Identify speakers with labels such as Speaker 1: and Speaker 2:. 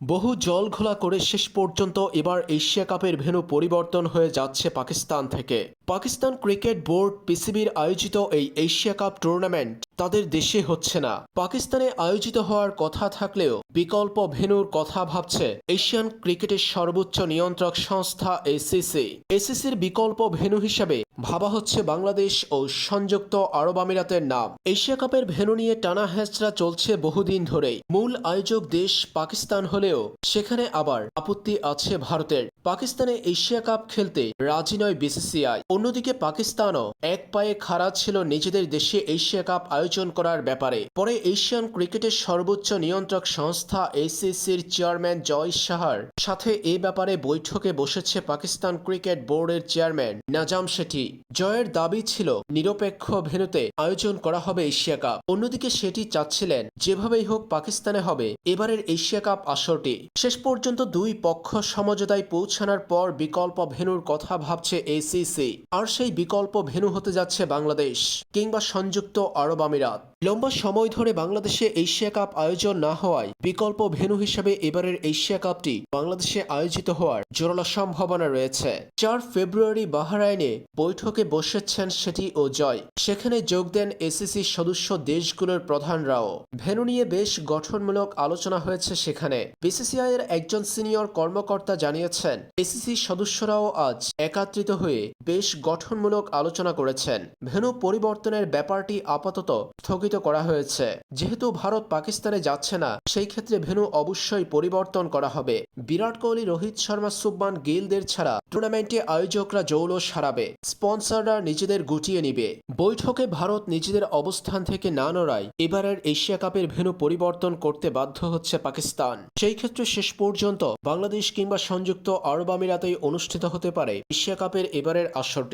Speaker 1: বহু জল ঘোলা করে শেষ পর্যন্ত এবার এশিয়া কাপের ভেন্যু পরিবর্তন হয়ে যাচ্ছে পাকিস্তান থেকে। পাকিস্তান ক্রিকেট বোর্ড পিসিবির আয়োজিত এই এশিয়া কাপ টুর্নামেন্ট তাদের দেশে হচ্ছে না। পাকিস্তানে আয়োজিত হওয়ার কথা থাকলেও বিকল্প ভেন্যুর কথা ভাবছে এশিয়ান ক্রিকেটের সর্বোচ্চ নিয়ন্ত্রক সংস্থা এসিসি। এসিসির বিকল্প ভেন্যু হিসেবে ভাবা হচ্ছে বাংলাদেশ ও সংযুক্ত আরব আমিরাতের নাম। এশিয়া কাপের ভেন্যু নিয়ে টানা হ্যাচড়া চলছে বহুদিন ধরেই। মূল আয়োজক দেশ পাকিস্তান হলেও সেখানে আবার আপত্তি আছে ভারতের। পাকিস্তানে এশিয়া কাপ খেলতে রাজি নয় বিসিসিআই। অন্যদিকে পাকিস্তানও এক পায়ে খাড়া ছিল নিজেদের দেশে এশিয়া কাপ আয়োজন করার ব্যাপারে। পরে এশিয়ান ক্রিকেটের সর্বোচ্চ নিয়ন্ত্রক সংস্থা এসিসির চেয়ারম্যান জয় সাহার সাথে এ ব্যাপারে বৈঠকে বসেছে পাকিস্তান ক্রিকেট বোর্ডের চেয়ারম্যান নাজাম শেঠি। জয়ের দাবি ছিল, নিরপেক্ষ ভেন্যুতে আয়োজন করা হবে এশিয়া কাপ। অন্যদিকে সেটি চাচ্ছিলেন, যেভাবেই হোক পাকিস্তানে হবে, এবারের এশিয়া কাপ আসরটি। শেষ পর্যন্ত দুই পক্ষ সমঝোতায় পৌঁছানোর পর বিকল্প ভেনুর কথা ভাবছে এসিসি আর সেই বিকল্প ভেন্যু হতে যাচ্ছে বাংলাদেশ কিংবা সংযুক্ত আরব আমিরাত। লম্বা সময় ধরে বাংলাদেশে এশিয়া কাপ আয়োজন না হওয়ায় বিকল্প ভেন্যু হিসেবে এবারের এশিয়া কাপটি বাংলাদেশে আয়োজিত হওয়ার জোরালো সম্ভাবনা রয়েছে। চার ফেব্রুয়ারি বাহরাইনে বৈঠকে বসেছেন সেটি ও জয়। সেখানে যোগ দেন এসিসি সদস্য দেশগুলোর প্রধানরাও। ভেন্যু নিয়ে বেশ গঠনমূলক আলোচনা হয়েছে সেখানে। বিসিসিআই এর একজন সিনিয়র কর্মকর্তা জানিয়েছেন, এসিসি সদস্যরাও আজ একাত্রিত হয়ে বেশ গঠনমূলক আলোচনা করেছেন। ভেন্যু পরিবর্তনের ব্যাপারটি আপাতত স্থগিত করা হয়েছে। যেহেতু ভারত পাকিস্তানে যাচ্ছে না, সেই ক্ষেত্রে ভেন্যু অবশ্যই পরিবর্তন করা হবে। বিরাট কোহলি, রোহিত শর্মা সুব্বান গিলদের ছাড়া টুর্নামেন্টে আয়োজকরা জৌল সারাবে। স্পন্সররা নিজেদের গুটিয়ে নিবে। বৈঠকে ভারত নিজেদের অবস্থান থেকে না নড়ায় এবারের এশিয়া কাপের ভেন্যু পরিবর্তন করতে বাধ্য হচ্ছে পাকিস্তান। সেই ক্ষেত্রে শেষ পর্যন্ত বাংলাদেশ কিংবা সংযুক্ত আরব আমিরাতেই অনুষ্ঠিত হতে পারে এশিয়া কাপের এবারের আসরটি